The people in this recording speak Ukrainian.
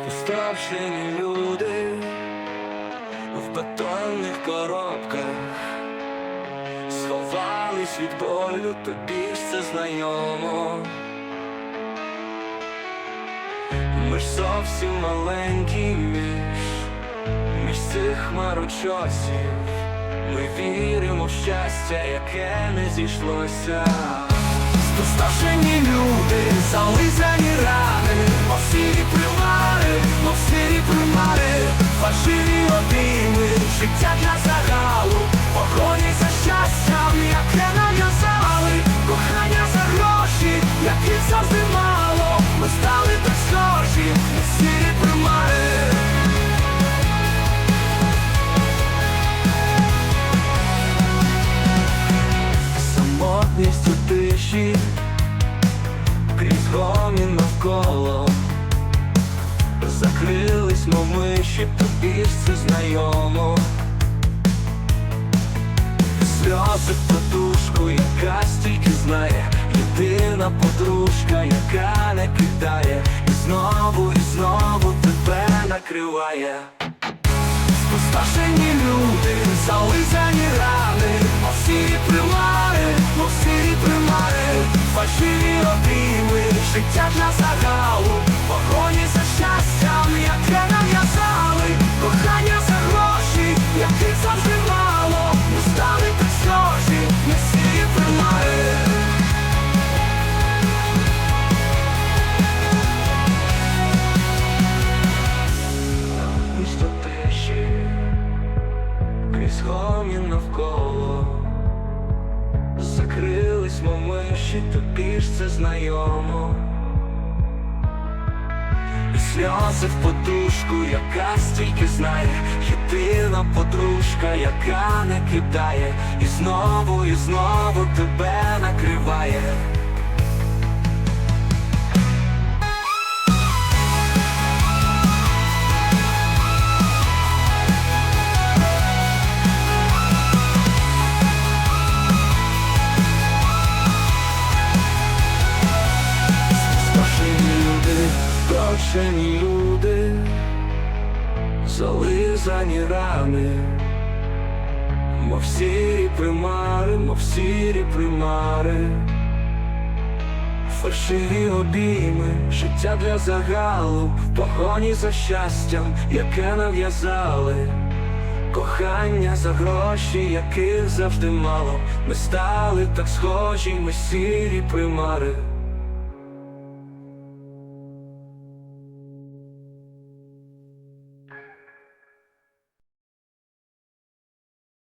Спустошені люди в бетонних коробках сховались від болю, тобі ж знайомо. Ми ж зовсім маленькі між, між цих хмарочосів. Ми віримо в щастя, яке не зійшлося. Спустошені люди, зализані рани, навколо Закрились, мов миші, тобі ж знайомо. Сльози в подушку, яка стільки знає. Єдина подружка, яка не кидає. І знову, і знову тебе накриває. Спустошені люди, зализані рани, життя для загалу, погоні за щастям, яке нав'язали, кохання за гроші, яких завжди мало, ми стали так схожі, на сірі примари. Місто тиші, крізь гомін навколо. Закрились мов миші, тобі ж це знайомо сльози в подушку, яка стільки знає. Єдина подружка, яка не кидає. І знову, і знову тебе накриває прощені люди, зализані рани, мов сірі примари, мов сірі примари, фальшиві обійми, життя для загалу, в погоні за щастям, яке нав'язали. Кохання за гроші, яких завжди мало, ми стали так схожі, ми сірі примари.